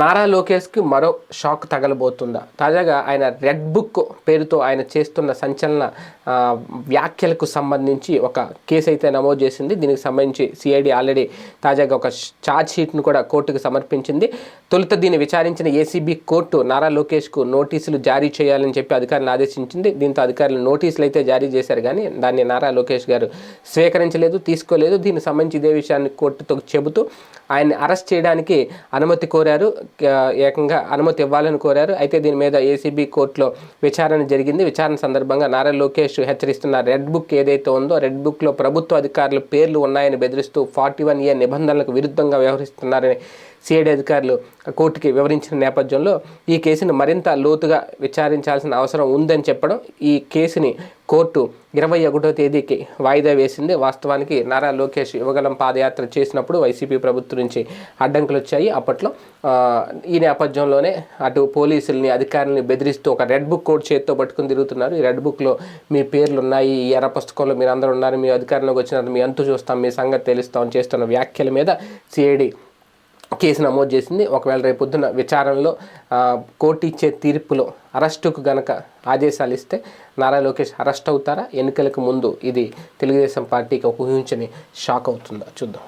నారా లోకేష్కి మరో షాక్ తగలబోతుందా? తాజాగా ఆయన రెడ్ బుక్ పేరుతో ఆయన చేస్తున్న సంచలన వ్యాఖ్యలకు సంబంధించి ఒక కేసు అయితే నమోదు చేసింది. దీనికి సంబంధించి సిఐడి ఆల్రెడీ తాజాగా ఒక ఛార్జ్ షీట్ను కూడా కోర్టుకు సమర్పించింది. తొలుత దీన్ని విచారించిన ఏసీబీ కోర్టు నారా లోకేష్కు నోటీసులు జారీ చేయాలని చెప్పి అధికారులను ఆదేశించింది. దీంతో అధికారులు నోటీసులు అయితే జారీ చేశారు కానీ దాన్ని నారా లోకేష్ గారు స్వీకరించలేదు తీసుకోలేదు. దీనికి సంబంధించి ఇదే విషయాన్ని కోర్టుతో చెబుతూ ఆయన్ని అరెస్ట్ చేయడానికి అనుమతి కోరారు. ఏకంగా అనుమతి ఇవ్వాలని కోరారు. అయితే దీని మీద ఏసీబీ కోర్టులో విచారణ జరిగింది. విచారణ సందర్భంగా నారా లోకేష్ హెచ్చరిస్తున్న రెడ్ బుక్ ఏదైతే ఉందో రెడ్ బుక్లో ప్రభుత్వ అధికారుల పేర్లు ఉన్నాయని బెదిరిస్తూ ఫార్టీ వన్ ఏ నిబంధనలకు విరుద్ధంగా వ్యవహరిస్తున్నారని సిఐడి అధికారులు కోర్టుకి వివరించిన నేపథ్యంలో ఈ కేసును మరింత లోతుగా విచారించాల్సిన అవసరం ఉందని చెప్పడం ఈ కేసుని కోర్టు ఇరవై ఒకటో తేదీకి వాయిదా వేసింది. వాస్తవానికి నారా లోకేష్ యువగలం పాదయాత్ర చేసినప్పుడు వైసీపీ ప్రభుత్వం నుంచి అడ్డంకులు వచ్చాయి. అప్పట్లో ఈ నేపథ్యంలోనే అటు పోలీసుల్ని అధికారుల్ని బెదిరిస్తూ ఒక రెడ్ బుక్ కోడ్ చేతితో పట్టుకుని తిరుగుతున్నారు. ఈ రెడ్ బుక్లో మీ పేర్లు ఉన్నాయి ఈ ఎర్ర పుస్తకంలో మీరు అందరూ ఉన్నారు మీ అధికారంలోకి వచ్చినారు మీ అంతు చూస్తాం మీ సంగతి తెలుస్తాం చేస్తున్న వ్యాఖ్యల మీద సిఐడి కేసు నమోదు చేసింది. ఒకవేళ రేపు పొద్దున విచారణలో కోర్టు ఇచ్చే తీర్పులో అరెస్టుకు గనక ఆదేశాలు ఇస్తే నారా లోకేష్ అరెస్ట్ అవుతారా? ఎన్నికలకు ముందు ఇది తెలుగుదేశం పార్టీకి ఒక ఊహించని షాక్ అవుతుందా? చూద్దాం.